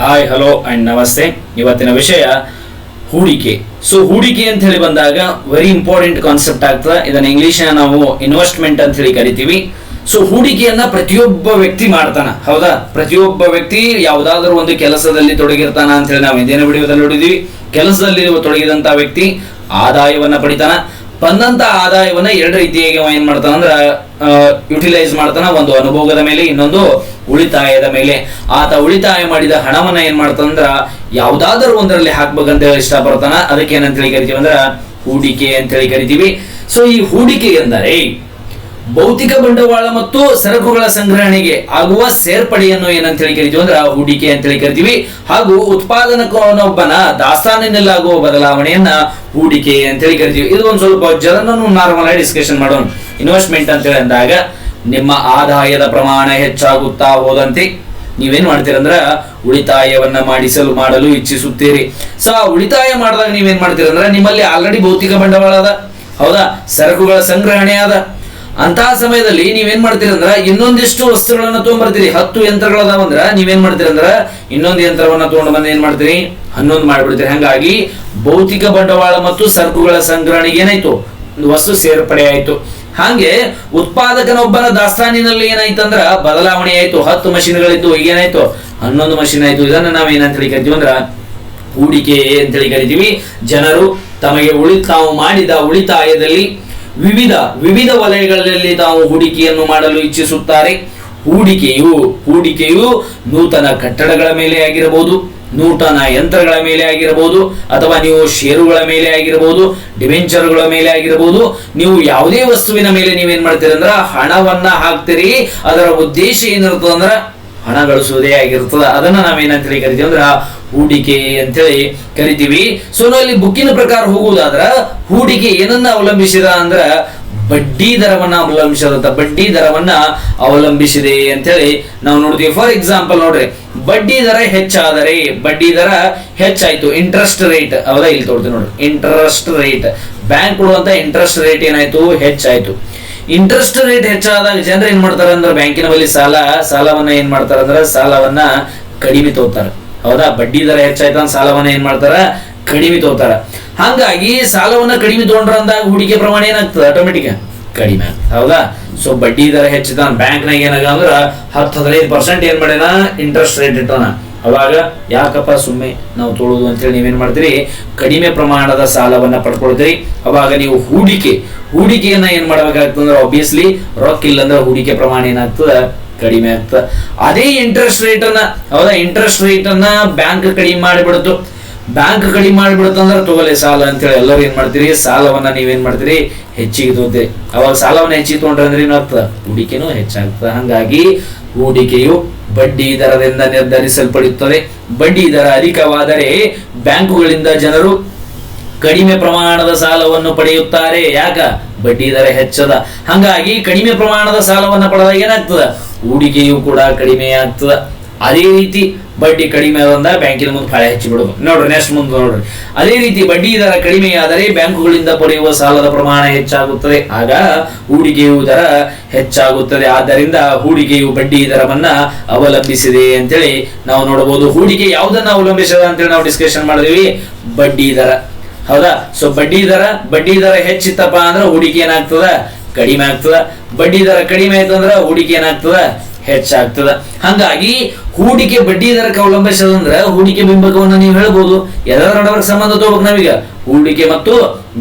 Hi, hello and ನಮಸ್ತೆ. ಇವತ್ತಿನ ವಿಷಯ ಹೂಡಿಕೆ. ಸೊ ಹೂಡಿಕೆ ಅಂತ ಹೇಳಿ ಬಂದಾಗ ವೆರಿ ಇಂಪಾರ್ಟೆಂಟ್ ಕಾನ್ಸೆಪ್ಟ್ ಆಗ್ತದೆ. ಇದನ್ನ ಇಂಗ್ಲಿಷ್ ನಾವು ಇನ್ವೆಸ್ಟ್ಮೆಂಟ್ ಅಂತ ಹೇಳಿ ಕರಿತೀವಿ. ಸೊ ಹೂಡಿಕೆಯನ್ನ ಪ್ರತಿಯೊಬ್ಬ ವ್ಯಕ್ತಿ ಮಾಡ್ತಾನ. ಹೌದಾ? ಪ್ರತಿಯೊಬ್ಬ ವ್ಯಕ್ತಿ ಯಾವುದಾದ್ರೂ ಒಂದು ಕೆಲಸದಲ್ಲಿ ತೊಡಗಿರ್ತಾನ ಅಂತ ಹೇಳಿ ನಾವು ಇದೇನು ವಿಡಿಯೋದಲ್ಲಿ ನೋಡಿದೀವಿ. ಕೆಲಸದಲ್ಲಿ ತೊಡಗಿದಂತ ವ್ಯಕ್ತಿ ಆದಾಯವನ್ನ ಪಡಿತಾನ. ಬಂದಂತ ಆದಾಯವನ್ನ ಎರಡು ರೀತಿಯಾಗಿ ಏನ್ ಮಾಡ್ತಾನ. ಅಂದ್ರ ಯುಟಿಲೈಸ್ ಮಾಡ್ತಾನ. ಒಂದು ಅನುಭೋಗದ ಮೇಲೆ, ಇನ್ನೊಂದು ಉಳಿತಾಯದ ಮೇಲೆ ಆತ ಉಳಿತಾಯ ಮಾಡಿದ ಹಣವನ್ನ ಏನ್ ಮಾಡ್ತಾನಂದ್ರ ಯಾವ್ದಾದ್ರು ಒಂದರಲ್ಲಿ ಹಾಕ್ಬೇಕಂತ ಹೇಳಿ ಇಷ್ಟಪಡ್ತಾನ. ಅದಕ್ಕೆ ಏನಂತ ಹೇಳಿ ಕರಿತೀವಿ ಅಂದ್ರ ಹೂಡಿಕೆ ಅಂತ ಹೇಳಿ ಕರಿತೀವಿ. ಸೊ ಈ ಹೂಡಿಕೆ ಎಂದರೆ ಭೌತಿಕ ಬಂಡವಾಳ ಮತ್ತು ಸರಕುಗಳ ಸಂಗ್ರಹಣೆಗೆ ಆಗುವ ಸೇರ್ಪಡೆಯನ್ನು ಏನಂತ ಹೇಳಿ ಕರಿತೀವಿ ಅಂದ್ರೆ ಹೂಡಿಕೆ ಅಂತ ಹೇಳಿ ಕರಿತೀವಿ. ಹಾಗೂ ಉತ್ಪಾದನಕೊಬ್ಬನ ದಾಸ್ತಾನಿನಲ್ಲಾಗುವ ಬದಲಾವಣೆಯನ್ನ ಹೂಡಿಕೆ ಅಂತ ಹೇಳಿ ಕರಿತೀವಿ. ಇದು ಒಂದು ಸ್ವಲ್ಪ ಜನರನ್ನು ನಾರ್ಮಲ್ ಆಗಿ ಡಿಸ್ಕಷನ್ ಮಾಡೋಣ. ಇನ್ವೆಸ್ಟ್ಮೆಂಟ್ ಅಂತ ಹೇಳಿ ಅಂದಾಗ ನಿಮ್ಮ ಆದಾಯದ ಪ್ರಮಾಣ ಹೆಚ್ಚಾಗುತ್ತಾ ಹೋದಂತೆ ನೀವೇನ್ ಮಾಡ್ತೀರಂದ್ರ ಉಳಿತಾಯವನ್ನ ಮಾಡಿಸಲು ಮಾಡಲು ಇಚ್ಛಿಸುತ್ತೀರಿ. ಸೊ ಆ ಉಳಿತಾಯ ಮಾಡಿದಾಗ ನೀವೇನ್ ಮಾಡ್ತೀರಂದ್ರ ನಿಮ್ಮಲ್ಲಿ ಆಲ್ರೆಡಿ ಭೌತಿಕ ಬಂಡವಾಳ ಅದ. ಹೌದಾ? ಸರಕುಗಳ ಸಂಗ್ರಹಣೆ ಅದ. ಅಂತಹ ಸಮಯದಲ್ಲಿ ನೀವೇನ್ ಮಾಡ್ತೀರಂದ್ರ ಇನ್ನೊಂದಿಷ್ಟು ವಸ್ತುಗಳನ್ನ ತಗೊಂಡ್ಬರ್ತೀರಿ ಹತ್ತು ಯಂತ್ರಗಳದಾವಂದ್ರ ನೀವೇನ್ ಮಾಡ್ತೀರಂದ್ರ ಇನ್ನೊಂದು ಯಂತ್ರವನ್ನ ತಗೊಂಡು ಬಂದು ಏನ್ ಮಾಡ್ತೀರಿ? ಹನ್ನೊಂದು ಮಾಡ್ಬಿಡ್ತೀರಿ. ಹಂಗಾಗಿ ಭೌತಿಕ ಬಂಡವಾಳ ಮತ್ತು ಸರಕುಗಳ ಸಂಗ್ರಹಣೆಗೆ ಏನಾಯ್ತು? ಒಂದು ವಸ್ತು ಸೇರ್ಪಡೆ ಆಯ್ತು ಹಾಗೆ ಉತ್ಪಾದಕನೊಬ್ಬನ ದಾಸ್ತಾನಿನಲ್ಲಿ ಏನಾಯ್ತಂದ್ರ ಬದಲಾವಣೆ ಆಯ್ತು, ಹತ್ತು ಮಷಿನ್ಗಳಿತ್ತು ಏನಾಯ್ತು? ಹನ್ನೊಂದು ಮಷಿನ್ ಆಯ್ತು. ಇದನ್ನ ನಾವ್ ಏನಂತ ಹೇಳಿ ಕರಿತೀವಿ ಅಂದ್ರ ಹೂಡಿಕೆ ಅಂತೇಳಿ ಕರಿತೀವಿ. ಜನರು ತಮಗೆ ಉಳಿ, ತಾವು ಮಾಡಿದ ಉಳಿತಾಯದಲ್ಲಿ ವಿವಿಧ ವಿವಿಧ ವಲಯಗಳಲ್ಲಿ ತಾವು ಹೂಡಿಕೆಯನ್ನು ಮಾಡಲು ಇಚ್ಛಿಸುತ್ತಾರೆ. ಹೂಡಿಕೆಯು ಹೂಡಿಕೆಯು ನೂತನ ಕಟ್ಟಡಗಳ ಮೇಲೆ ಆಗಿರಬಹುದು. ನೂತನ ಯಂತ್ರಗಳ ಮೇಲೆ ಆಗಿರಬಹುದು, ಅಥವಾ ನೀವು ಷೇರುಗಳ ಮೇಲೆ ಆಗಿರಬಹುದು ಡಿವೆಂಚರ್ಗಳ ಮೇಲೆ ಆಗಿರಬಹುದು, ನೀವು ಯಾವುದೇ ವಸ್ತುವಿನ ಮೇಲೆ ನೀವೇನ್ ಮಾಡ್ತೀರಿ ಅಂದ್ರ ಹಣವನ್ನ ಹಾಕ್ತೀರಿ. ಅದರ ಉದ್ದೇಶ ಏನಿರ್ತದೆ ಅಂದ್ರ ಹಣ ಗಳಿಸುವುದೇ ಆಗಿರ್ತದೆ ಅದನ್ನ ನಾವೇನಂತೇಳಿ ಕರಿತೀವಿ ಅಂದ್ರೆ ಹೂಡಿಕೆ ಅಂತೇಳಿ ಕರಿತೀವಿ. ಸೊ ಇಲ್ಲಿ ಬುಕ್ಕಿನ ಪ್ರಕಾರ ಹೋಗುವುದಾದ್ರ ಹೂಡಿಕೆ ಏನನ್ನ ಅವಲಂಬಿಸಿದ ಅಂದ್ರ ಬಡ್ಡಿ ದರವನ್ನ ಅವಲಂಬಿಸಿದಂತ ಬಡ್ಡಿ ದರವನ್ನ ಅವಲಂಬಿಸಿದೆ ಅಂತೇಳಿ ನಾವು ನೋಡ್ತೀವಿ. ಫಾರ್ ಎಕ್ಸಾಂಪಲ್ ನೋಡ್ರಿ ಬಡ್ಡಿ ದರ ಹೆಚ್ಚಾದರೆ, ಬಡ್ಡಿ ದರ ಹೆಚ್ಚಾಯ್ತು. ಇಂಟ್ರೆಸ್ಟ್ ರೇಟ್ ಅವರ ಇಲ್ಲಿ ತೋರ್ತೀವಿ ನೋಡಿ ಇಂಟ್ರೆಸ್ಟ್ ರೇಟ್ ಬ್ಯಾಂಕ್ ಕೊಡುವಂತ ಇಂಟ್ರೆಸ್ಟ್ ರೇಟ್ ಏನಾಯ್ತು? ಹೆಚ್ಚಾಯ್ತು. ಇಂಟ್ರೆಸ್ಟ್ ರೇಟ್ ಹೆಚ್ಚಾದಾಗ ಜನರು ಏನ್ ಮಾಡ್ತಾರೆ ಅಂದ್ರೆ ಬ್ಯಾಂಕಿನ ಬಳಿ ಸಾಲ, ಸಾಲವನ್ನ ಏನ್ ಮಾಡ್ತಾರೆ ಅಂದ್ರೆ ಸಾಲವನ್ನ ಕಡಿಮೆ ತೋತಾರೆ ಹೌದಾ? ಬಡ್ಡಿ ದರ ಹೆಚ್ಚಾಯ್ತು ಸಾಲವನ್ನ ಏನ್ ಮಾಡ್ತಾರ? ಕಡಿಮೆ ತೋತಾರ ಹಂಗಾಗಿ ಸಾಲವನ್ನ ಕಡಿಮೆ ತಗೊಂಡ್ರ ಅಂದಾಗ ಹೂಡಿಕೆ ಪ್ರಮಾಣ ಏನಾಗ್ತದೆ? ಆಟೋಮೆಟಿಕ್ ಕಡಿಮೆ ಹೌದಾ? ಸೊ ಬಡ್ಡಿ ದರ ಹೆಚ್ಚಿದ ಬ್ಯಾಂಕ್ನಾಗ ಏನಾಗ ಅಂದ್ರ ಹತ್ತು ಹದಿನೈದು ಪರ್ಸೆಂಟ್ ಏನ್ ಮಾಡ್ಯಾನ? ಇಂಟ್ರೆಸ್ಟ್ ರೇಟ್ ಇಟ್ಟನ ಅವಾಗ ಯಾಕಪ್ಪ ಸುಮ್ಮನೆ ನಾವು ತೊಳೋದು ಅಂತೇಳಿ ನೀವೇನು ಮಾಡ್ತೀರಿ? ಕಡಿಮೆ ಪ್ರಮಾಣದ ಸಾಲವನ್ನ ಪಡ್ಕೊಳ್ತೀರಿ. ಅವಾಗ ನೀವು ಹೂಡಿಕೆ, ಹೂಡಿಕೆಯನ್ನ ಏನು ಮಾಡಬೇಕಾಗ್ತದಂದ್ರೆ ಆಬ್ವಿಯಸ್ಲಿ ರೊಕ್ಕ ಇಲ್ಲಂದ್ರೆ ಹೂಡಿಕೆ ಪ್ರಮಾಣ ಏನಾಗ್ತದ? ಕಡಿಮೆ ಆಗ್ತದ. ಅದೇ ಇಂಟ್ರೆಸ್ಟ್ ರೇಟ್ ಅನ್ನ, ಹೌದಾ? ಇಂಟ್ರೆಸ್ಟ್ ರೇಟ್ ಅನ್ನ ಬ್ಯಾಂಕ್ ಕಡಿಮೆ ಮಾಡಿಬಿಡ್ತು ಬ್ಯಾಂಕ್ ಕಡಿಮೆ ಮಾಡಿಬಿಡುತ್ತೆ ಅಂದ್ರೆ ತಗೊಳ್ಳಿ ಸಾಲ ಅಂತೇಳಿ ಎಲ್ಲರೂ ಏನು ಮಾಡ್ತೀರಿ? ಸಾಲವನ್ನ ನೀವೇನು ಮಾಡ್ತೀರಿ? ಹೆಚ್ಚಿಗೆ ತಗೋತೀರಿ ಅವಾಗ ಸಾಲವನ್ನ ಹೆಚ್ಚಿಗೆ ತೊಗೊಂಡ್ರೆ ಅಂದ್ರೆ ಏನಾಗ್ತದ? ಹೂಡಿಕೆನೂ ಹೆಚ್ಚಾಗ್ತದೆ. ಹಂಗಾಗಿ ಹೂಡಿಕೆಯು ಬಡ್ಡಿ ದರದಿಂದ ನಿರ್ಧರಿಸಲ್ಪಡುತ್ತದೆ. ಬಡ್ಡಿ ದರ ಅಧಿಕವಾದರೆ ಬ್ಯಾಂಕುಗಳಿಂದ ಜನರು ಕಡಿಮೆ ಪ್ರಮಾಣದ ಸಾಲವನ್ನು ಪಡೆಯುತ್ತಾರೆ. ಯಾಕ? ಬಡ್ಡಿ ದರ ಹೆಚ್ಚದ. ಹಂಗಾಗಿ ಕಡಿಮೆ ಪ್ರಮಾಣದ ಸಾಲವನ್ನು ಪಡೆದಾಗ ಏನಾಗ್ತದ? ಹೂಡಿಕೆಯು ಕೂಡ ಕಡಿಮೆ ಆಗ್ತದ ಅದೇ ರೀತಿ ಬಡ್ಡಿ ಕಡಿಮೆ ಆದಂದ ಬ್ಯಾಂಕಿನ ಮುಂದೆ ಫಳೆ ಹೆಚ್ಚಿ ಬಿಡೋದು. ನೋಡ್ರಿ ನೆಕ್ಸ್ಟ್ ಮುಂದೆ ನೋಡ್ರಿ. ಅದೇ ರೀತಿ ಬಡ್ಡಿ ದರ ಕಡಿಮೆಯಾದರೆ ಬ್ಯಾಂಕುಗಳಿಂದ ಪಡೆಯುವ ಸಾಲದ ಪ್ರಮಾಣ ಹೆಚ್ಚಾಗುತ್ತದೆ. ಆಗ ಹೂಡಿಕೆಯು ದರ ಹೆಚ್ಚಾಗುತ್ತದೆ. ಆದ್ದರಿಂದ ಹೂಡಿಕೆಯು ಬಡ್ಡಿ ದರವನ್ನ ಅವಲಂಬಿಸಿದೆ ಅಂತೇಳಿ ನಾವು ನೋಡಬಹುದು. ಹೂಡಿಕೆ ಯಾವುದನ್ನ ಅವಲಂಬಿಸದ ಅಂತೇಳಿ ನಾವು ಡಿಸ್ಕಷನ್ ಮಾಡಿದ್ವಿ. ಬಡ್ಡಿ ದರ. ಹೌದಾ? ಸೊ ಬಡ್ಡಿ ದರ ಬಡ್ಡಿ ದರ ಹೆಚ್ಚಿತ್ತಪ್ಪ ಅಂದ್ರೆ ಹೂಡಿಕೆ ಏನಾಗ್ತದ? ಕಡಿಮೆ ಆಗ್ತದ. ಬಡ್ಡಿ ದರ ಕಡಿಮೆ ಆಯ್ತು ಅಂದ್ರೆ ಹೂಡಿಕೆ ಏನಾಗ್ತದ? ಹೆಚ್ಚಾಗ್ತದ. ಹಂಗಾಗಿ ಹೂಡಿಕೆ ಬಡ್ಡಿ ದರಕ್ಕೆ ಅವಲಂಬಿಸದಂದ್ರ ಹೂಡಿಕೆ ಬಿಂಬಕವನ್ನ ನೀವು ಹೇಳ್ಬೋದು. ಎಲ್ಲರ ನಡವರ್ಗ ಸಂಬಂಧ ತಗೋಬೇಕು ನಾವೀಗ. ಹೂಡಿಕೆ ಮತ್ತು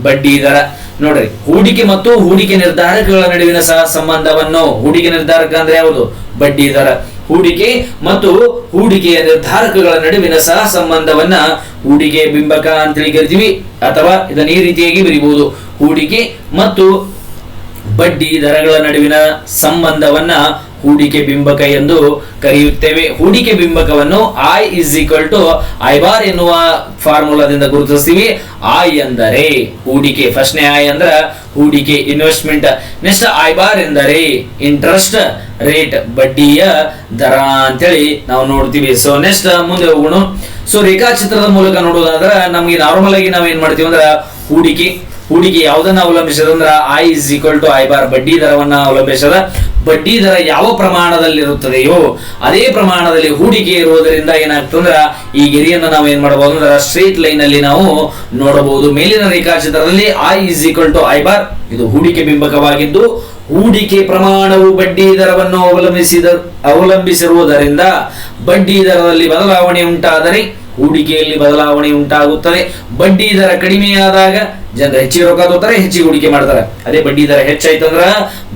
ಬಡ್ಡಿ ದರ. ನೋಡ್ರಿ, ಹೂಡಿಕೆ ಮತ್ತು ಹೂಡಿಕೆ ನಿರ್ಧಾರಕಗಳ ನಡುವಿನ ಸಹ ಸಂಬಂಧವನ್ನು ಹೂಡಿಕೆ ನಿರ್ಧಾರಕ ಅಂದ್ರೆ ಯಾವುದು? ಬಡ್ಡಿ ದರ. ಹೂಡಿಕೆ ಮತ್ತು ಹೂಡಿಕೆಯ ನಿರ್ಧಾರಕಗಳ ನಡುವಿನ ಸಹ ಸಂಬಂಧವನ್ನ ಹೂಡಿಕೆ ಬಿಂಬಕ ಅಂತೇಳಿ ಕರಿತೀವಿ ಅಥವಾ ಇದನ್ನ ಈ ರೀತಿಯಾಗಿ ಬರಿಬಹುದು ಹೂಡಿಕೆ ಮತ್ತು ಬಡ್ಡಿ ದರಗಳ ನಡುವಿನ ಸಂಬಂಧವನ್ನ ಹೂಡಿಕೆ ಬಿಂಬಕ ಎಂದು ಕರೆಯುತ್ತೇವೆ. ಹೂಡಿಕೆ ಬಿಂಬಕವನ್ನು I is equal to I bar ಎನ್ನುವ ಫಾರ್ಮುಲಾದಿಂದ ಗುರುತಿಸ್ತೀವಿ. ಐ ಎಂದರೆ ಹೂಡಿಕೆ. ಫಸ್ಟ್ನೇ ಐ ಅಂದ್ರ ಹೂಡಿಕೆ ಇನ್ವೆಸ್ಟ್ಮೆಂಟ್ ನೆಕ್ಸ್ಟ್ ಐ ಬಾರ್ ಎಂದರೆ ಇಂಟ್ರೆಸ್ಟ್ ರೇಟ್ ಬಡ್ಡಿಯ ದರ ಅಂತೇಳಿ ನಾವು ನೋಡ್ತೀವಿ. ಸೊ ನೆಕ್ಸ್ಟ್ ಮುಂದೆ ಹೋಗೋಣ. ಸೊ ರೇಖಾಚಿತ್ರದ ಮೂಲಕ ನೋಡೋದಾದ್ರೆ ನಮಗೆ ನಾರ್ಮಲ್ ಆಗಿ ನಾವು ಏನ್ ಮಾಡ್ತೀವಿ ಅಂದ್ರೆ ಹೂಡಿಕೆ. ಹೂಡಿಕೆ ಯಾವುದನ್ನ ಅವಲಂಬಿಸದ ಅಂದ್ರ I is equal to I bar ಬಡ್ಡಿ ದರವನ್ನ ಅವಲಂಬಿಸದ. ಬಡ್ಡಿ ದರ ಯಾವ ಪ್ರಮಾಣದಲ್ಲಿರುತ್ತದೆಯೋ ಅದೇ ಪ್ರಮಾಣದಲ್ಲಿ ಹೂಡಿಕೆ ಇರುವುದರಿಂದ ಅಂದ್ರೆ ಈ ಗೆರೆಯನ್ನು ನಾವು ಏನ್ ಮಾಡಬಹುದು ಅಂದ್ರೆ ಸ್ಟ್ರೇಟ್ ಲೈನ್ ಅಲ್ಲಿ ನಾವು ನೋಡಬಹುದು. ಮೇಲಿನ ರೇಖಾಚಿತ್ರದಲ್ಲಿ I is equal to I bar ಇದು ಹೂಡಿಕೆ ಬಿಂಬಕವಾಗಿದ್ದು ಹೂಡಿಕೆ ಪ್ರಮಾಣವು ಬಡ್ಡಿ ದರವನ್ನು ಅವಲಂಬಿಸಿದ, ಅವಲಂಬಿಸಿರುವುದರಿಂದ ಬಡ್ಡಿ ದರದಲ್ಲಿ ಬದಲಾವಣೆ ಉಂಟಾದರೆ ಹೂಡಿಕೆಯಲ್ಲಿ ಬದಲಾವಣೆ ಉಂಟಾಗುತ್ತದೆ. ಬಡ್ಡಿ ದರ ಕಡಿಮೆಯಾದಾಗ ಜನರು ಹೆಚ್ಚಿಗೆ ರೊಕ್ಕ ತಗೋತಾರೆ ಹೆಚ್ಚಿಗೆ ಹೂಡಿಕೆ ಮಾಡ್ತಾರೆ. ಅದೇ ಬಡ್ಡಿ ದರ ಹೆಚ್ಚಾಯ್ತಂದ್ರ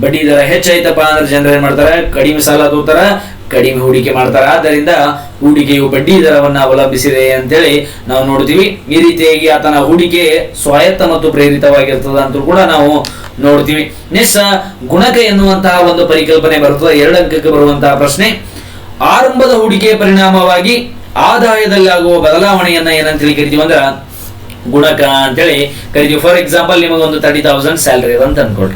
ಬಡ್ಡಿ ದರ ಹೆಚ್ಚಾಯ್ತಪ್ಪ ಅಂದ್ರೆ ಜನರು ಏನ್ ಮಾಡ್ತಾರೆ? ಕಡಿಮೆ ಸಾಲ ತಗೋತಾರ ಕಡಿಮೆ ಹೂಡಿಕೆ ಮಾಡ್ತಾರೆ. ಆದ್ದರಿಂದ ಹೂಡಿಕೆಯು ಬಡ್ಡಿ ದರವನ್ನು ಅವಲಂಬಿಸಿದೆ ಅಂತೇಳಿ ನಾವು ನೋಡ್ತೀವಿ. ಈ ರೀತಿಯಾಗಿ ಆತನ ಹೂಡಿಕೆ ಸ್ವಾಯತ್ತ ಮತ್ತು ಪ್ರೇರಿತವಾಗಿರ್ತದ ಅಂತ ಕೂಡ ನಾವು ನೋಡ್ತೀವಿ. ನೆಕ್ಸ್ಟ್ ಗುಣಕ ಎನ್ನುವಂತಹ ಒಂದು ಪರಿಕಲ್ಪನೆ ಬರುತ್ತದೆ. ಎರಡು ಅಂಕಕ್ಕೆ ಬರುವಂತಹ ಪ್ರಶ್ನೆ. ಆರಂಭದ ಹೂಡಿಕೆಯ ಪರಿಣಾಮವಾಗಿ ಆದಾಯದಲ್ಲಿ ಆಗುವ ಬದಲಾವಣೆಯನ್ನ ಏನಂತೇಳಿ ಕರಿತೀವಿ ಅಂದ್ರೆ ಗುಣಕ ಅಂತೇಳಿ ಕರಿತೀವಿ. ಫಾರ್ ಎಕ್ಸಾಂಪಲ್ ನಿಮಗೆ ಒಂದು ತರ್ಟಿ ತೌಸಂಡ್ ಸ್ಯಾಲ್ರಿ ಅದ ಅಂತ ಅನ್ಕೊಳ್ರಿ.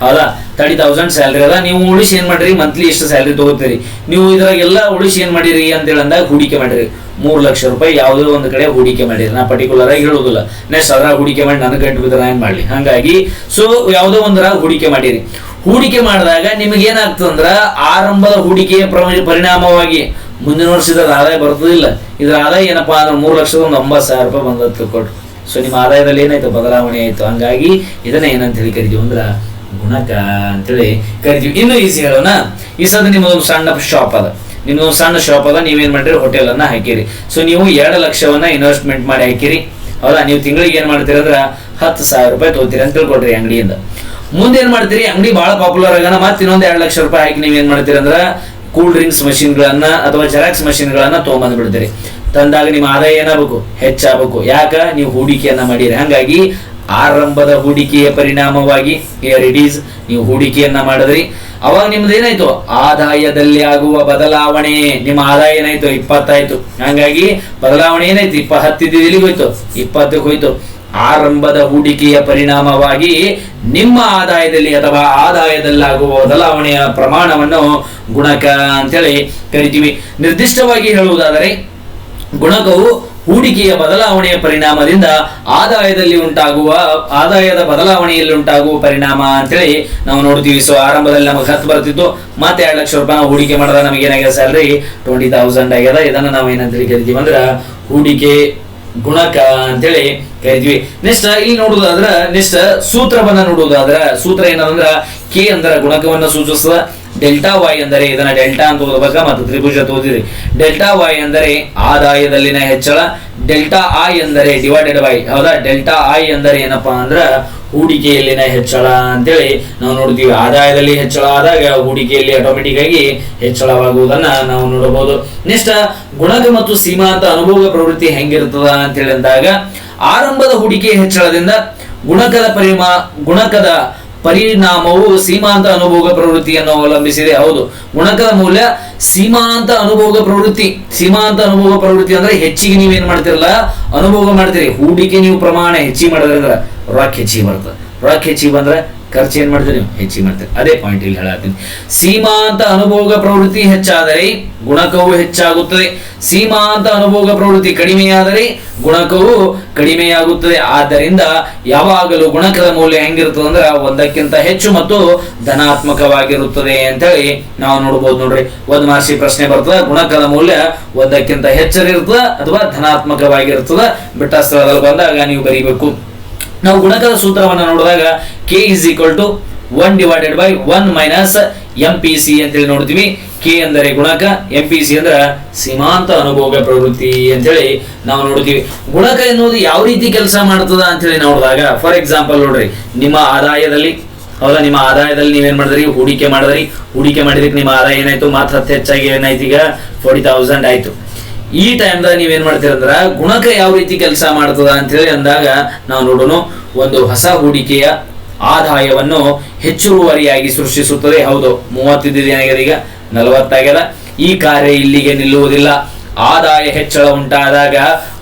ಹೌದಾ? ತರ್ಟಿ ತೌಸಂಡ್ ಸ್ಯಾಲ್ರಿ ಅದ. ನೀವು ಉಳಿಸಿ ಏನು ಮಾಡ್ರಿ? ಮಂತ್ಲಿ ಎಷ್ಟು ಸ್ಯಾಲ್ರಿ ತಗೋತೀರಿ? ನೀವು ಇದ್ರಾಗೆಲ್ಲ ಉಳಿಸಿ ಏನು ಮಾಡಿರಿ ಅಂತೇಳಿ ಅಂದಾಗ ಹೂಡಿಕೆ ಮಾಡಿರಿ. ಮೂರು ಲಕ್ಷ ರೂಪಾಯಿ ಯಾವುದೋ ಒಂದು ಕಡೆ ಹೂಡಿಕೆ ಮಾಡಿರಿ. ನಾ ಪರ್ಟಿಕ್ಯುಲರ್ ಆಗಿ ಹೇಳುದಿಲ್ಲ. ನೆಕ್ಸ್ಟ್ ಅದ್ರಾಗ ಹೂಡಿಕೆ ಮಾಡಿ ನನಗೆ ಗಂಟು ಬಿದ್ರೆ ಏನ್ ಮಾಡ್ಲಿ? ಹಾಗಾಗಿ ಸೊ ಯಾವುದೋ ಒಂದರ ಹೂಡಿಕೆ ಮಾಡಿರಿ. ಹೂಡಿಕೆ ಮಾಡಿದಾಗ ನಿಮಗೆ ಏನಾಗ್ತದಂದ್ರ ಆರಂಭದ ಹೂಡಿಕೆಯ ಪ್ರ- ಪರಿಣಾಮವಾಗಿ ಮುಂದಿನ ವರ್ಷದ ಆದಾಯ ಬರ್ತದಿಲ್ಲ. ಇದ್ರ ಆದಾಯ ಏನಪ್ಪಾ ಅಂದ್ರೆ ಮೂರು ಲಕ್ಷದ ಒಂದು ಒಂಬತ್ತು ಸಾವಿರ ರೂಪಾಯಿ ಬಂದದ್ದು ಕೊಟ್ಟು ಸೊ ನಿಮ್ಮ ಆದಾಯದಲ್ಲಿ ಏನಾಯ್ತು? ಬದಲಾವಣೆ ಆಯ್ತು. ಹಂಗಾಗಿ ಇದನ್ನ ಏನಂತ ಹೇಳಿ ಕರಿತೀವಿ ಅಂದ್ರ ಗುಣಕ ಅಂತೇಳಿ ಕರಿತೀವಿ. ಇನ್ನು ಈಸಿ ಹೇಳೋಣ. ಈ ಸದ ನಿಮ್ಮದೊಂದು ಸಣ್ಣ ಶಾಪ್ ಅದ. ನಿಮ್ಮದೊಂದು ಸಣ್ಣ ಶಾಪ್ ಅದ. ನೀವೇನ್ ಮಾಡಿರಿ ಹೋಟೆಲ್ ಅನ್ನ ಹಾಕಿರಿ. ಸೊ ನೀವು ಎರಡು ಲಕ್ಷವನ್ನ ಇನ್ವೆಸ್ಟ್ಮೆಂಟ್ ಮಾಡಿ ಹಾಕಿರಿ. ಹೌದಾ? ನೀವು ತಿಂಗಳಿಗೆ ಏನ್ ಮಾಡ್ತೀರಿ ಅಂದ್ರ ಹತ್ತು ಸಾವಿರ ರೂಪಾಯಿ ತಗೋತೀರಿ ಅಂತ ತಿಳ್ಕೊಡ್ರಿ ಅಂಗಡಿಯಿಂದ. ಮುಂದೆ ಏನ್ ಮಾಡ್ತೀರಿ? ಅಂಗಡಿ ಬಹಳ ಪಾಪ್ಯುಲರ್ ಆಗೋಣ. ಮತ್ತೆ ಇನ್ನೊಂದು ಎರಡು ಲಕ್ಷ ರೂಪಾಯಿ ಹಾಕಿ ನೀವ್ ಏನ್ ಮಾಡ್ತೀರಿ ಅಂದ್ರ ಕೂಲ್ ಡ್ರಿಂಕ್ಸ್ ಮಷಿನ್ಗಳನ್ನ ಅಥವಾ ಜೆರಾಕ್ಸ್ ಮಷಿನ್ಗಳನ್ನ ತೊಗೊಂಬಂದು ಬಿಡ್ತೀರಿ ತಂದಾಗ ನಿಮ್ಮ ಆದಾಯ ಏನಾಗಬೇಕು? ಹೆಚ್ಚಾಗಬೇಕು. ಯಾಕ? ನೀವು ಹೂಡಿಕೆಯನ್ನ ಮಾಡಿರಿ. ಹಂಗಾಗಿ ಆರಂಭದ ಹೂಡಿಕೆಯ ಪರಿಣಾಮವಾಗಿ ಇಟ್ ಈಸ್ ನೀವು ಹೂಡಿಕೆಯನ್ನ ಮಾಡಿದ್ರಿ. ಅವಾಗ ನಿಮ್ದು ಏನಾಯ್ತು? ಆದಾಯದಲ್ಲಿ ಆಗುವ ಬದಲಾವಣೆ. ನಿಮ್ಮ ಆದಾಯ ಏನಾಯ್ತು? ಇಪ್ಪತ್ತಾಯ್ತು. ಹಂಗಾಗಿ ಬದಲಾವಣೆ ಏನಾಯ್ತು? ಇಪ್ಪ ಹತ್ತಿದ್ದು ಎಲ್ಲಿಗೆ ಹೋಯ್ತು? ಇಪ್ಪತ್ತಕ್ಕೆ ಹೋಯ್ತು. ಆರಂಭದ ಹೂಡಿಕೆಯ ಪರಿಣಾಮವಾಗಿ ನಿಮ್ಮ ಆದಾಯದಲ್ಲಿ ಅಥವಾ ಆದಾಯದಲ್ಲಾಗುವ ಬದಲಾವಣೆಯ ಪ್ರಮಾಣವನ್ನು ಗುಣಕ ಅಂತೇಳಿ ಕರಿತೀವಿ. ನಿರ್ದಿಷ್ಟವಾಗಿ ಹೇಳುವುದಾದರೆ, ಗುಣಕವು ಹೂಡಿಕೆಯ ಬದಲಾವಣೆಯ ಪರಿಣಾಮದಿಂದ ಆದಾಯದಲ್ಲಿ ಉಂಟಾಗುವ, ಆದಾಯದ ಬದಲಾವಣೆಯಲ್ಲಿ ಉಂಟಾಗುವ ಪರಿಣಾಮ ಅಂತೇಳಿ ನಾವು ನೋಡ್ತೀವಿ. ಸೊ ಆರಂಭದಲ್ಲಿ ನಮಗೆ ಹತ್ತು ಬರ್ತಿತ್ತು ಮತ್ತೆ ಎರಡು ಲಕ್ಷ ರೂಪಾಯಿ ನಾವು ಹೂಡಿಕೆ ಮಾಡಿದಾಗ ನಮಗೆ ಏನಾಗಿದೆ ಸ್ಯಾಲ್ರಿ ಟ್ವೆಂಟಿ ತೌಸಂಡ್ ಆಗ್ಯದ ಇದನ್ನ ನಾವು ಏನಂತೇಳಿ ಕರಿತೀವಿ ಅಂದ್ರೆ, ಹೂಡಿಕೆ ಗುಣಕ ಅಂತೇಳಿ ಕರಿತೀವಿ. ನೆಕ್ಸ್ಟ್, ಇಲ್ಲಿ ನೋಡುವುದಾದ್ರ, ನೆಕ್ಸ್ಟ್ ಸೂತ್ರವನ್ನ ನೋಡುವುದಾದ್ರ, ಸೂತ್ರ ಏನಂದ್ರ ಕೆ ಅಂದ್ರ ಗುಣಕವನ್ನ ಸೂಚಿಸುವ, ಡೆಲ್ಟಾ ವೈ ಅಂದರೆ ಇದನ್ನ ಡೆಲ್ಟಾ ಅಂತ ಓದಬೇಕ ಮತ್ತು ತ್ರಿಭುಜ ಓದಿರಿ. ಡೆಲ್ಟಾ ವೈ ಅಂದರೆ ಆದಾಯದಲ್ಲಿನ ಹೆಚ್ಚಳ, ಡೆಲ್ಟಾ ಐ ಎಂದರೆ ಡಿವೈಡೆಡ್ ಬೈ ಹೌದಾ? ಡೆಲ್ಟಾ ಐ ಎಂದರೆ ಏನಪ್ಪಾ ಅಂದ್ರ ಹೂಡಿಕೆಯಲ್ಲಿನ ಹೆಚ್ಚಳ ಅಂತೇಳಿ ನಾವು ನೋಡ್ತೀವಿ. ಆದಾಯದಲ್ಲಿ ಹೆಚ್ಚಳ ಆದಾಗ ಹೂಡಿಕೆಯಲ್ಲಿ ಆಟೋಮೆಟಿಕ್ ಆಗಿ ಹೆಚ್ಚಳವಾಗುವುದನ್ನ ನಾವು ನೋಡಬಹುದು. ನೆಕ್ಸ್ಟ್, ಗುಣಕ ಮತ್ತು ಸೀಮಾಂತ ಅನುಭೋಗ ಪ್ರವೃತ್ತಿ ಹೆಂಗಿರ್ತದ ಅಂತ ಹೇಳಿದಾಗ ಆರಂಭದ ಹೂಡಿಕೆ ಹೆಚ್ಚಳದಿಂದ ಗುಣಕದ ಪರಿಮಾ ಗುಣಕದ ಪರಿಣಾಮವು ಸೀಮಾಂತ ಅನುಭೋಗ ಪ್ರವೃತ್ತಿಯನ್ನು ಅವಲಂಬಿಸಿದೆ. ಹೌದು. ಗುಣಕದ ಮೌಲ್ಯ ಸೀಮಾಂತ ಅನುಭೋಗ ಪ್ರವೃತ್ತಿ. ಸೀಮಾಂತ ಅನುಭೋಗ ಪ್ರವೃತ್ತಿ ಅಂದ್ರೆ ಹೆಚ್ಚಿಗೆ ನೀವೇನ್ ಮಾಡ್ತಿರಲ್ಲ? ಅನುಭೋಗ ಮಾಡ್ತೀರಿ. ಹೂಡಿಕೆ ನೀವು ಪ್ರಮಾಣ ಹೆಚ್ಚಿಗೆ ಮಾಡಿದ್ರಂದ್ರ ರಾಕ್ ಹೆಚ್ಚಿಗೆ ಬರ್ತದೆ ರೊಕ್ಕ ಹೆಚ್ಚಿಗೆ ಬಂದ್ರೆ ಖರ್ಚು ಏನ್ ಮಾಡ್ತೀರಿ ಹೆಚ್ಚಿಗೆ ಮಾಡ್ತೀರಿ. ಅದೇ ಪಾಯಿಂಟ್ ಇಲ್ಲಿ ಹೇಳತ್ತೀನಿ. ಸೀಮಾಂತ ಅನುಭೋಗ ಪ್ರವೃತ್ತಿ ಹೆಚ್ಚಾದರೆ ಗುಣಕವು ಹೆಚ್ಚಾಗುತ್ತದೆ. ಸೀಮಾಂತ ಅನುಭೋಗ ಪ್ರವೃತ್ತಿ ಕಡಿಮೆಯಾದರೆ ಗುಣಕವು ಕಡಿಮೆಯಾಗುತ್ತದೆ. ಆದ್ದರಿಂದ ಯಾವಾಗಲೂ ಗುಣಕದ ಮೌಲ್ಯ ಹೆಂಗಿರ್ತದೆ ಅಂದ್ರೆ ಒಂದಕ್ಕಿಂತ ಹೆಚ್ಚು ಮತ್ತು ಧನಾತ್ಮಕವಾಗಿರುತ್ತದೆ ಅಂತೇಳಿ ನಾವು ನೋಡ್ಬೋದು ನೋಡ್ರಿ. ಒಂದು ಮಾಸಿ ಪ್ರಶ್ನೆ ಬರ್ತದ. ಗುಣಕದ ಮೌಲ್ಯ ಒಂದಕ್ಕಿಂತ ಹೆಚ್ಚರಿರ್ತದ ಅಥವಾ ಧನಾತ್ಮಕವಾಗಿರ್ತದ? ಬಿಟ್ಟ ಸ್ಥಳದಲ್ಲಿ ಬಂದಾಗ ನೀವು ಬರೀಬೇಕು. ನಾವು ಗುಣಕದ ಸೂತ್ರವನ್ನು ನೋಡಿದಾಗ K is equal to one divided by one minus M P C ಅಂತೇಳಿ ನೋಡ್ತೀವಿ. ಕೆ ಅಂದರೆ ಗುಣಕ ಎಂ ಪಿ ಸಿ ಅಂದ್ರೆ ಸೀಮಾಂತ ಅನುಭೋಗ ಪ್ರವೃತ್ತಿ ಅಂತೇಳಿ ನಾವು ನೋಡ್ತೀವಿ. ಗುಣಕ ಎನ್ನುವುದು ಯಾವ ರೀತಿ ಕೆಲಸ ಮಾಡ್ತದ ಅಂತೇಳಿ ನೋಡಿದಾಗ ಫಾರ್ ಎಕ್ಸಾಂಪಲ್ ನೋಡ್ರಿ, ನಿಮ್ಮ ಆದಾಯದಲ್ಲಿ, ಹೌದಾ? ನಿಮ್ಮ ಆದಾಯದಲ್ಲಿ ನೀವೇನ್ ಮಾಡಿದ್ರಿ? ಹೂಡಿಕೆ ಮಾಡಿದ್ರಿ. ಹೂಡಿಕೆ ಮಾಡಿದಕ್ಕೆ ನಿಮ್ಮ ಆದಾಯ ಏನಾಯ್ತು? ಮಾತ್ರ ಹೆಚ್ಚಾಗಿ ಏನಾಯ್ತು ಈಗ? ಫೋರ್ಟಿ ತೌಸಂಡ್ ಆಯ್ತು. ಈ ಟೈಮ್ದಾಗ ನೀವೇನ್ ಮಾಡ್ತೀರಂದ್ರ, ಗುಣಕ ಯಾವ ರೀತಿ ಕೆಲಸ ಮಾಡ್ತದ ಅಂತ ಹೇಳಿ ಅಂದಾಗ, ನಾವು ನೋಡೋಣ ಒಂದು ಹೊಸ ಹೂಡಿಕೆಯ ಆದಾಯವನ್ನು ಹೆಚ್ಚುವರಿಯಾಗಿ ಸೃಷ್ಟಿಸುತ್ತದೆ. ಹೌದು ಮೂವತ್ತಿದ್ದು ಏನಾಗಿದೆ ಈಗ ನಲವತ್ತಾಗ್ಯದ ಈ ಕಾರ್ಯ ಇಲ್ಲಿಗೆ ನಿಲ್ಲುವುದಿಲ್ಲ. ಆದಾಯ ಹೆಚ್ಚಳ ಉಂಟಾದಾಗ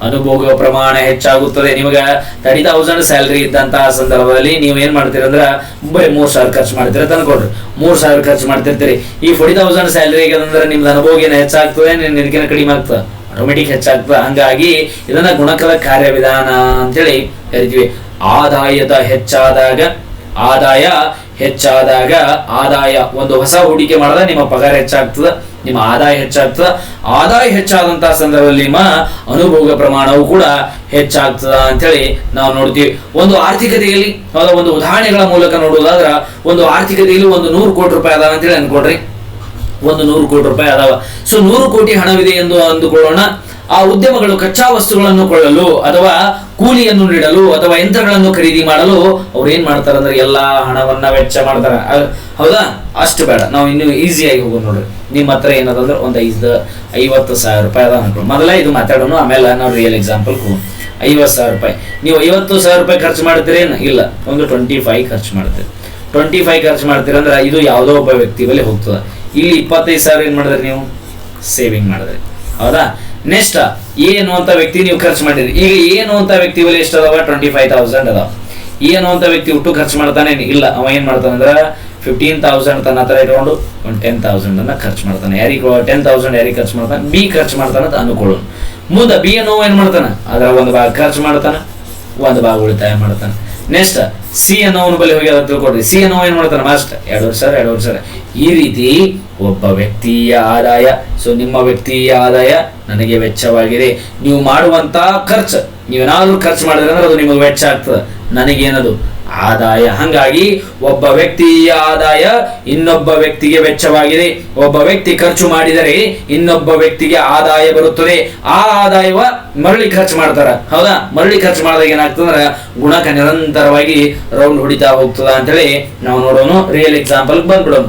ಅನುಭೋಗ ಪ್ರಮಾಣ ಹೆಚ್ಚಾಗುತ್ತದೆ. ನಿಮಗೆ ತರ್ಟಿ ತೌಸಂಡ್ ಸ್ಯಾಲ್ರಿ ಇದ್ದಂತಹ ಸಂದರ್ಭದಲ್ಲಿ ನೀವು ಏನ್ ಮಾಡ್ತೀರಂದ್ರ ಬರೀ ಮೂರ್ ಸಾವಿರ ಖರ್ಚು ಮಾಡ್ತೀರ ತಂದ್ಕೊಡ್ರಿ. ಮೂರ್ ಸಾವಿರ ಖರ್ಚು ಮಾಡ್ತಿರ್ತೀರಿ. ಈ ಫೋರ್ಟಿ ತೌಸಂಡ್ ಸ್ಯಾಲ್ರಿ ಅಂದ್ರೆ ನಿಮ್ದು ಅನುಭೋಗ ಏನು ಹೆಚ್ಚಾಗ್ತದೆ ನಿನ್ಕಿನ ಕಡಿಮೆ ಆಗ್ತದೆ? ಆಟೋಮೆಟಿಕ್ ಹೆಚ್ಚಾಗ್ತದೆ ಹಂಗಾಗಿ ಇದನ್ನ ಗುಣಕದ ಕಾರ್ಯವಿಧಾನ ಅಂತೇಳಿ ಕರಿತೀವಿ. ಆದಾಯದ ಹೆಚ್ಚಾದಾಗ, ಆದಾಯ ಹೆಚ್ಚಾದಾಗ, ಆದಾಯ ಒಂದು ಹೊಸ ಹೂಡಿಕೆ ಮಾಡಿದ್ರೆ ನಿಮ್ಮ ಪಗಾರ ಹೆಚ್ಚಾಗ್ತದ, ನಿಮ್ಮ ಆದಾಯ ಹೆಚ್ಚಾಗ್ತದ. ಆದಾಯ ಹೆಚ್ಚಾದಂತಹ ಸಂದರ್ಭದಲ್ಲಿ ನಿಮ್ಮ ಅನುಭೋಗ ಪ್ರಮಾಣವು ಕೂಡ ಹೆಚ್ಚಾಗ್ತದ ಅಂತೇಳಿ ನಾವು ನೋಡ್ತೀವಿ. ಒಂದು ಆರ್ಥಿಕತೆಯಲ್ಲಿ ಒಂದು ಉದಾಹರಣೆಗಳ ಮೂಲಕ ನೋಡುವುದಾದ್ರ, ಒಂದು ಆರ್ಥಿಕತೆಯಲ್ಲಿ ಒಂದು ನೂರು ಕೋಟಿ ರೂಪಾಯಿ ಅದ ಅಂತೇಳಿ ಅನ್ಕೊಡ್ರಿ. ಒಂದು ನೂರು ಕೋಟಿ ರೂಪಾಯಿ ಅದಾವ. ಸೊ ನೂರು ಕೋಟಿ ಹಣವಿದೆ ಎಂದು ಅಂದುಕೊಳ್ಳೋಣ. ಆ ಉದ್ಯಮಗಳು ಕಚ್ಚಾ ವಸ್ತುಗಳನ್ನು ಕೊಳ್ಳಲು ಅಥವಾ ಕೂಲಿಯನ್ನು ನೀಡಲು ಅಥವಾ ಯಂತ್ರಗಳನ್ನು ಖರೀದಿ ಮಾಡಲು ಅವ್ರು ಏನ್ ಮಾಡ್ತಾರೆ ಅಂದ್ರೆ ಎಲ್ಲಾ ಹಣವನ್ನ ವೆಚ್ಚ ಮಾಡ್ತಾರೆ. ಹೌದಾ? ಅಷ್ಟು ಬೇಡ. ನಾವು ಇನ್ನು ಈಸಿಯಾಗಿ ಹೋಗೋಣ ನೋಡ್ರಿ ನಿಮ್ಮ ಹತ್ರ ಏನದಂದ್ರೆ ಒಂದು ಐದು, ಐವತ್ತು ಸಾವಿರ ರೂಪಾಯಿ ಅದ ಅನ್ಕೊಂಡು ಮೊದಲ ಇದು ಮಾತಾಡೋಣ, ಆಮೇಲೆ ನಾವು ರಿಯಲ್ ಎಕ್ಸಾಂಪಲ್ ಐವತ್ತು ಸಾವಿರ ರೂಪಾಯಿ. ನೀವು ಐವತ್ತು ಸಾವಿರ ರೂಪಾಯಿ ಖರ್ಚು ಮಾಡ್ತೀರೇನು ಇಲ್ಲ. ಒಂದು ಟ್ವೆಂಟಿ ಫೈವ್ ಖರ್ಚು ಮಾಡ್ತೀರಿ. ಟ್ವೆಂಟಿ ಫೈವ್ ಖರ್ಚು ಮಾಡ್ತೀರಂದ್ರೆ ಇದು ಯಾವುದೋ ಒಬ್ಬ ವ್ಯಕ್ತಿ ಬಳಿ ಹೋಗ್ತದೆ. ಇಲ್ಲಿ ಇಪ್ಪತ್ತೈದು ಸಾವಿರ ಏನು ಮಾಡಿದ್ರಿ ನೀವು? ಸೇವಿಂಗ್ ಮಾಡಿದ್ರಿ. ಹೌದಾ? ನೆಕ್ಸ್ಟ್ ಏನು ಅಂತ ವ್ಯಕ್ತಿ ನೀವು ಖರ್ಚು ಮಾಡಿದ್ರಿ. ಈಗ ಏನು ಅಂತ ವ್ಯಕ್ತಿ ಬಳಿ ಎಷ್ಟು ಅದಾವ ಟ್ವೆಂಟಿ ಫೈವ್ ತೌಸಂಡ್ ಅದಾವ. ಏನು ಅಂತ ವ್ಯಕ್ತಿ ಒಟ್ಟು ಖರ್ಚು ಮಾಡ್ತಾನೆ ಇಲ್ಲ. ಅವ ಏನು ಮಾಡ್ತಾನೆ ಅಂದ್ರೆ ಫಿಫ್ಟೀನ್ ತೌಸಂಡ್ ತನ್ನ ಹತ್ರ ಇಟ್ಕೊಂಡು ಒಂದು ಟೆನ್ ತೌಸಂಡ್ ಅನ್ನ ಖರ್ಚು ಮಾಡ್ತಾನೆ. ಯಾರಿಗೆ ಟೆನ್ ತೌಸಂಡ್ ಯಾರಿಗೆ ಖರ್ಚು ಮಾಡ್ತಾನೆ? ಬಿ ಖರ್ಚು ಮಾಡ್ತಾನೆ ಅಂತ ಅನ್ಕೊಳ್ಳೋಣ ಮುಂದೆ ಬಿ ಅನ್ನೋ ಏನು ಮಾಡ್ತಾನೆ? ಅದರ ಒಂದು ಭಾಗ ಖರ್ಚು ಮಾಡ್ತಾನೆ, ಒಂದು ಭಾಗ ಉಳಿತಾಯ ಮಾಡ್ತಾನೆ. ನೆಕ್ಸ್ಟ್ ಸಿ ಅನ್ನೋವನ ಬಳಿ ಹೋಗಿ ಅದನ್ನು ತಿಳ್ಕೊಡ್ರಿ ಸಿ ಅನ್ನೋ ಏನ್ ಮಾಡ್ತಾನೆ? ಮಾಸ್ಟ್ ಎರಡು ವರ್ಷ ಎರಡು ವರ್ಷ. ಈ ರೀತಿ ಒಬ್ಬ ವ್ಯಕ್ತಿಯ ಆದಾಯ ಸೊ ನಿಮ್ಮ ವ್ಯಕ್ತಿಯ ಆದಾಯ ನನಗೆ ವೆಚ್ಚವಾಗಿದೆ. ನೀವು ಮಾಡುವಂತ ಖರ್ಚು, ನೀವೇನಾದ್ರೂ ಖರ್ಚು ಮಾಡಿದ್ರೆ ಅಂದ್ರೆ ಅದು ನಿಮಗೆ ವೆಚ್ಚ ಆಗ್ತದೆ. ನನಗೇನದು? ಆದಾಯ. ಹಂಗಾಗಿ ಒಬ್ಬ ವ್ಯಕ್ತಿಯ ಆದಾಯ ಇನ್ನೊಬ್ಬ ವ್ಯಕ್ತಿಗೆ ವೆಚ್ಚವಾಗಿದೆ. ಒಬ್ಬ ವ್ಯಕ್ತಿ ಖರ್ಚು ಮಾಡಿದರೆ ಇನ್ನೊಬ್ಬ ವ್ಯಕ್ತಿಗೆ ಆದಾಯ ಬರುತ್ತದೆ. ಆ ಆದಾಯವ ಮರಳಿ ಖರ್ಚು ಮಾಡ್ತಾರ. ಹೌದಾ? ಮರಳಿ ಖರ್ಚು ಮಾಡಿದಾಗ ಏನಾಗ್ತದಂದ್ರೆ ಗುಣಕ ನಿರಂತರವಾಗಿ ರೌಂಡ್ ಹೊಡಿತಾ ಹೋಗ್ತದ ಅಂತೇಳಿ ನಾವು ನೋಡೋಣ. ರಿಯಲ್ ಎಕ್ಸಾಂಪಲ್ ಬಂದ್ಬಿಡೋಣ.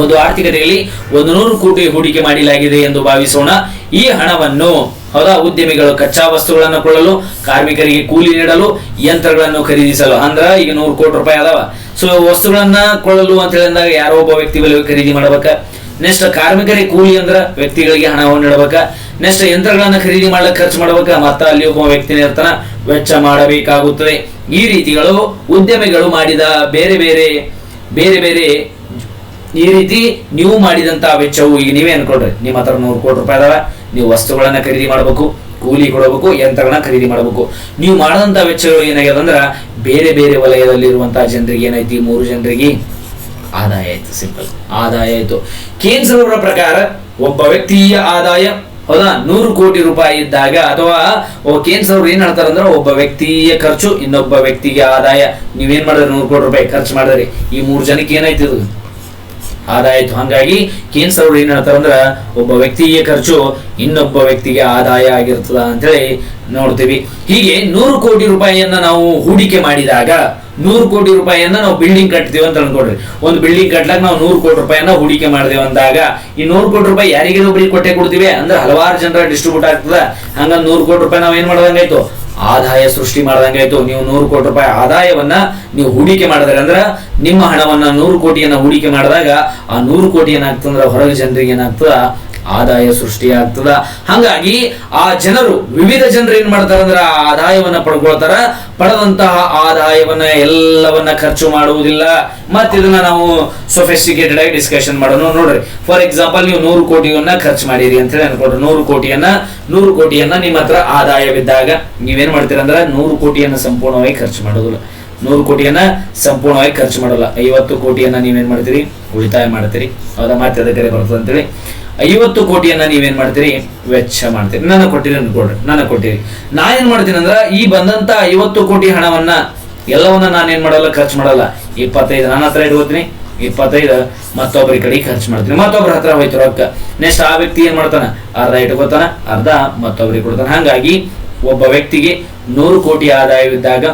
ಒಂದು ಆರ್ಥಿಕತೆಯಲ್ಲಿ ಒಂದು ನೂರು ಕೋಟಿ ಹೂಡಿಕೆ ಮಾಡಲಾಗಿದೆ ಎಂದು ಭಾವಿಸೋಣ. ಈ ಹಣವನ್ನು ಹೌದಾ? ಉದ್ಯಮಿಗಳು ಕಚ್ಚಾ ವಸ್ತುಗಳನ್ನು ಕೊಳ್ಳಲು, ಕಾರ್ಮಿಕರಿಗೆ ಕೂಲಿ ನೀಡಲು, ಯಂತ್ರಗಳನ್ನು ಖರೀದಿಸಲು. ಅಂದ್ರ ಈಗ ನೂರು ಕೋಟಿ ರೂಪಾಯಿ ಅದಾವ. ಸೊ ವಸ್ತುಗಳನ್ನ ಕೊಳ್ಳಲು ಅಂತ ಹೇಳಿದಾಗ ಯಾರೋ ಒಬ್ಬ ವ್ಯಕ್ತಿ ಬೆಲೆ ಖರೀದಿ ಮಾಡಬೇಕ. ನೆಕ್ಸ್ಟ್ ಕಾರ್ಮಿಕರಿಗೆ ಕೂಲಿ ಅಂದ್ರ ವ್ಯಕ್ತಿಗಳಿಗೆ ಹಣವನ್ನು ನೀಡಬೇಕ. ನೆಕ್ಸ್ಟ್ ಯಂತ್ರಗಳನ್ನ ಖರೀದಿ ಮಾಡ್ಲಿಕ್ಕೆ ಖರ್ಚು ಮಾಡಬೇಕ. ಮತ್ತ ಅಲ್ಲಿ ಒಬ್ಬ ವ್ಯಕ್ತಿ ಇರ್ತಾನ ವೆಚ್ಚ ಮಾಡಬೇಕಾಗುತ್ತದೆ. ಈ ರೀತಿಗಳು ಉದ್ಯಮಿಗಳು ಮಾಡಿದ ಬೇರೆ ಬೇರೆ ಬೇರೆ ಬೇರೆ ಈ ರೀತಿ ನೀವು ಮಾಡಿದಂತ ವೆಚ್ಚವು ಈಗ ನೀವೇ ಅನ್ಕೊಳ್ರಿ ನಿಮ್ಮ ಹತ್ರ ನೂರು ಕೋಟಿ ರೂಪಾಯಿ ಅದಾವ. ನೀವು ವಸ್ತುಗಳನ್ನ ಖರೀದಿ ಮಾಡಬೇಕು, ಕೂಲಿ ಕೊಡಬೇಕು, ಯಂತ್ರಗಳನ್ನ ಖರೀದಿ ಮಾಡಬೇಕು. ನೀವು ಮಾಡದಂತ ವೆಚ್ಚಗಳು ಏನಾಗ್ಯದ ಅಂದ್ರ ಬೇರೆ ಬೇರೆ ವಲಯದಲ್ಲಿರುವಂತಹ ಜನರಿಗೆ ಏನೈತಿ? ಮೂರು ಜನರಿಗೆ ಆದಾಯ ಆಯ್ತು, ಸಿಂಪಲ್. ಆದಾಯ ಆಯ್ತು. ಕೇಂದ್ರ ಅವರ ಪ್ರಕಾರ ಒಬ್ಬ ವ್ಯಕ್ತಿಯ ಆದಾಯ, ಹೌದಾ? ನೂರು ಕೋಟಿ ರೂಪಾಯಿ ಇದ್ದಾಗ ಅಥವಾ ಕೇಂದ್ರ ಅವ್ರು ಏನ್ ಹೇಳ್ತಾರ ಅಂದ್ರೆ ಒಬ್ಬ ವ್ಯಕ್ತಿಯ ಖರ್ಚು, ಇನ್ನೊಬ್ಬ ವ್ಯಕ್ತಿಗೆ ಆದಾಯ. ನೀವೇನ್ ಮಾಡಿದ್ರೆ? ನೂರು ಕೋಟಿ ರೂಪಾಯಿ ಖರ್ಚು ಮಾಡಿದ್ರಿ. ಈ ಮೂರು ಜನಕ್ಕೆ ಏನಾಯ್ತು ಇದು ಆದಾಯ ಆಯ್ತು. ಹಂಗಾಗಿ ಕೇಂದ್ರ ಸರ್ವರು ಏನ್ ಅಂದ್ರ ಒಬ್ಬ ವ್ಯಕ್ತಿಗೆ ಖರ್ಚು ಇನ್ನೊಬ್ಬ ವ್ಯಕ್ತಿಗೆ ಆದಾಯ ಆಗಿರ್ತದ ಅಂತೇಳಿ ನೋಡ್ತೀವಿ. ಹೀಗೆ ನೂರು ಕೋಟಿ ರೂಪಾಯಿಯನ್ನ ನಾವು ಹೂಡಿಕೆ ಮಾಡಿದಾಗ ನೂರು ಕೋಟಿ ರೂಪಾಯಿಯನ್ನ ನಾವು ಬಿಲ್ಡಿಂಗ್ ಕಟ್ತೀವಿ ಅಂತ ಅನ್ಕೊಡ್ರಿ ಒಂದು ಬಿಲ್ಡಿಂಗ್ ಕಟ್ಲಾಕ ನಾವು ನೂರು ಕೋಟಿ ರೂಪಾಯಿಯನ್ನ ಹೂಡಿಕೆ ಮಾಡಿದೇವೆ ಅಂದಾಗ ಈ ನೂರು ಕೋಟಿ ರೂಪಾಯಿ ಯಾರಿಗೇನೋ ಒಬ್ಬರಿಗೆ ಕೊಟ್ಟೆ ಕೊಡ್ತೀವಿ ಅಂದ್ರೆ ಹಲವಾರು ಜನರ ಡಿಸ್ಟ್ರಿಬ್ಯೂಟ್ ಆಗ್ತದ. ಹಂಗ ನೂರು ಕೋಟಿ ರೂಪಾಯಿ ನಾವು ಏನ್ ಮಾಡ್ದಂಗಾಯ್ತು? ಆದಾಯ ಸೃಷ್ಟಿ ಮಾಡ್ದಂಗಾಯ್ತು ನೀವು ನೂರು ಕೋಟಿ ರೂಪಾಯಿ ಆದಾಯವನ್ನ ನೀವು ಹೂಡಿಕೆ ಮಾಡಿದ್ರೆ ಅಂದ್ರೆ ನಿಮ್ಮ ಹಣವನ್ನ ನೂರು ಕೋಟಿಯನ್ನ ಹೂಡಿಕೆ ಮಾಡಿದಾಗ ಆ ನೂರು ಕೋಟಿ ಏನಾಗ್ತಂದ್ರ ಹೊರಗೆ ಜನರಿಗೆ ಏನಾಗ್ತದ? ಆದಾಯ ಸೃಷ್ಟಿ ಆಗ್ತದ ಹಂಗಾಗಿ ಆ ಜನರು ವಿವಿಧ ಜನರು ಏನ್ ಮಾಡ್ತಾರ ಅಂದ್ರೆ ಆ ಆದಾಯವನ್ನ ಪಡ್ಕೊಳ್ತಾರ. ಪಡೆದಂತಹ ಆದಾಯವನ್ನ ಎಲ್ಲವನ್ನ ಖರ್ಚು ಮಾಡುವುದಿಲ್ಲ. ಮತ್ತೆ ಇದನ್ನ ನಾವು ಸೊಫೆಸ್ಟಿಕೇಟೆಡ್ ಆಗಿ ಡಿಸ್ಕಷನ್ ಮಾಡೋಣ. ನೋಡ್ರಿ ಫಾರ್ ಎಕ್ಸಾಂಪಲ್ ನೀವು ನೂರು ಕೋಟಿಯನ್ನ ಖರ್ಚು ಮಾಡಿರಿ ಅಂತ ಹೇಳಿ ಅನ್ಕೊಂಡ್ರಿ ನೂರು ಕೋಟಿಯನ್ನ ನೂರು ಕೋಟಿಯನ್ನ ನಿಮ್ಮ ಹತ್ರ ಆದಾಯವಿದ್ದಾಗ ನೀವೇನ್ ಮಾಡ್ತೀರ ಅಂದ್ರೆ ನೂರು ಕೋಟಿಯನ್ನ ಸಂಪೂರ್ಣವಾಗಿ ಖರ್ಚು ಮಾಡೋದಿಲ್ಲ. ನೂರು ಕೋಟಿಯನ್ನ ಸಂಪೂರ್ಣವಾಗಿ ಖರ್ಚು ಮಾಡಲ್ಲ. ಐವತ್ತು ಕೋಟಿಯನ್ನ ನೀವೇನ್ ಮಾಡ್ತೀರಿ? ಉಳಿತಾಯ ಮಾಡ್ತೀರಿ. ಅವರ ಮತ್ತೆ ಅದಕ್ಕೆ ಬರ್ತದೆ ಅಂತೇಳಿ. ಐವತ್ತು ಕೋಟಿಯನ್ನ ನೀವೇನ್ ಮಾಡ್ತೀರಿ? ವೆಚ್ಚ ಮಾಡ್ತೀರಿ. ನನ್ನ ಕೊಟ್ಟಿರಿ ಅನ್ಕೊಡ್ರಿ ನನ್ನ ಕೊಟ್ಟಿರಿ. ನಾ ಏನ್ ಮಾಡ್ತೀನಿ ಅಂದ್ರ, ಈ ಬಂದಂತ ಐವತ್ತು ಕೋಟಿ ಹಣವನ್ನ, ಎಲ್ಲವನ್ನ ನಾನು ಏನ್ ಮಾಡಲ್ಲ, ಖರ್ಚು ಮಾಡಲ್ಲ. ಇಪ್ಪತ್ತೈದು ನನ್ನ ಹತ್ರ ಇಟ್ಕೋತೀನಿ ಇಪ್ಪತ್ತೈದು ಮತ್ತೊಬ್ಬರ ಕಡೆ ಖರ್ಚು ಮಾಡ್ತೀನಿ. ಮತ್ತೊಬ್ಬರ ಹತ್ರ ಹೋಯ್ತು ರೊಕ್ಕ. ನೆಕ್ಸ್ಟ್ ಆ ವ್ಯಕ್ತಿ ಏನ್ ಮಾಡ್ತಾನ? ಅರ್ಧ ಇಟ್ಕೋತಾನ, ಅರ್ಧ ಮತ್ತೊಬ್ಬರಿಗೆ ಕೊಡ್ತಾನ. ಹಾಗಾಗಿ, ಒಬ್ಬ ವ್ಯಕ್ತಿಗೆ ನೂರು ಕೋಟಿ ಆದಾಯವಿದ್ದಾಗ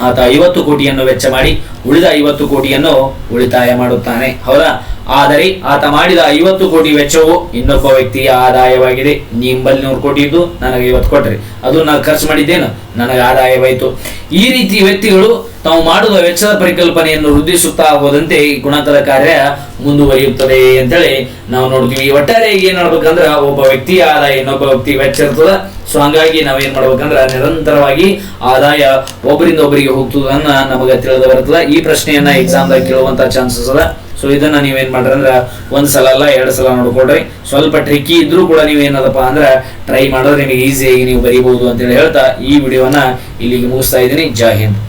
ಆತ ಐವತ್ತು ಕೋಟಿಯನ್ನು ವೆಚ್ಚ ಮಾಡಿ ಉಳಿದ ಐವತ್ತು ಕೋಟಿಯನ್ನು ಉಳಿತಾಯ ಮಾಡುತ್ತಾನೆ. ಹೌದಾ? ಆದರೆ ಆತ ಮಾಡಿದ ಐವತ್ತು ಕೋಟಿ ವೆಚ್ಚವು ಇನ್ನೊಬ್ಬ ವ್ಯಕ್ತಿಯ ಆದಾಯವಾಗಿದೆ. ನಿಂಬಲ್ಲಿ ನೂರು ಕೋಟಿ ಇದ್ದು ನನಗೆ ಐವತ್ತು ಕೊಟ್ರಿ. ಅದು ನಾನು ಖರ್ಚು ಮಾಡಿದ್ದೇನು? ನನಗೆ ಆದಾಯವಾಯಿತು. ಈ ರೀತಿ ವ್ಯಕ್ತಿಗಳು ತಾವು ಮಾಡುವ ವೆಚ್ಚದ ಪರಿಕಲ್ಪನೆಯನ್ನು ವೃದ್ಧಿಸುತ್ತಾ ಹೋದಂತೆ ಈ ಗುಣಾಂತರ ಕಾರ್ಯ ಮುಂದುವರಿಯುತ್ತದೆ ಅಂತೇಳಿ ನಾವು ನೋಡ್ತೀವಿ. ಒಟ್ಟಾರೆ ಏನ್ ಮಾಡ್ಬೇಕಂದ್ರ ಒಬ್ಬ ವ್ಯಕ್ತಿಯ ಆದಾಯ ಇನ್ನೊಬ್ಬ ವ್ಯಕ್ತಿ ವೆಚ್ಚ ಇರ್ತದ. ಸೊ ಹಂಗಾಗಿ ನಾವೇನ್ ಮಾಡ್ಬೇಕಂದ್ರ ನಿರಂತರವಾಗಿ ಆದಾಯ ಒಬ್ಬರಿಂದ ಒಬ್ಬರಿಗೆ ಹೋಗ್ತದನ್ನ ನಮಗೆ ತಿಳಿದು ಬರ್ತದ. ಈ ಪ್ರಶ್ನೆಯನ್ನ ಎಕ್ಸಾಮ್ ದಾಗ ಕೇಳುವಂತ ಚಾನ್ಸಸ್ ಅದ. ಸೊ ಇದನ್ನ ನೀವೇನ್ ಮಾಡ್ರಿ ಅಂದ್ರ ಒಂದ್ ಸಲ ಅಲ್ಲ, ಎರಡು ಸಲ ನೋಡ್ಕೊಡ್ರಿ ಸ್ವಲ್ಪ ಟ್ರಿಕ್ಕಿ ಇದ್ರೂ ಕೂಡ ನೀವೇನದಪ್ಪ ಅಂದ್ರ ಟ್ರೈ ಮಾಡಿದ್ರೆ ನಿಮಗೆ ಈಸಿಯಾಗಿ ನೀವು ಬರೀಬಹುದು ಅಂತೇಳಿ ಹೇಳ್ತಾ ಈ ವಿಡಿಯೋನ ಇಲ್ಲಿಗೆ ಮುಗಿಸ್ತಾ ಇದ್ದೀನಿ. ಜೈ ಹಿಂದ್.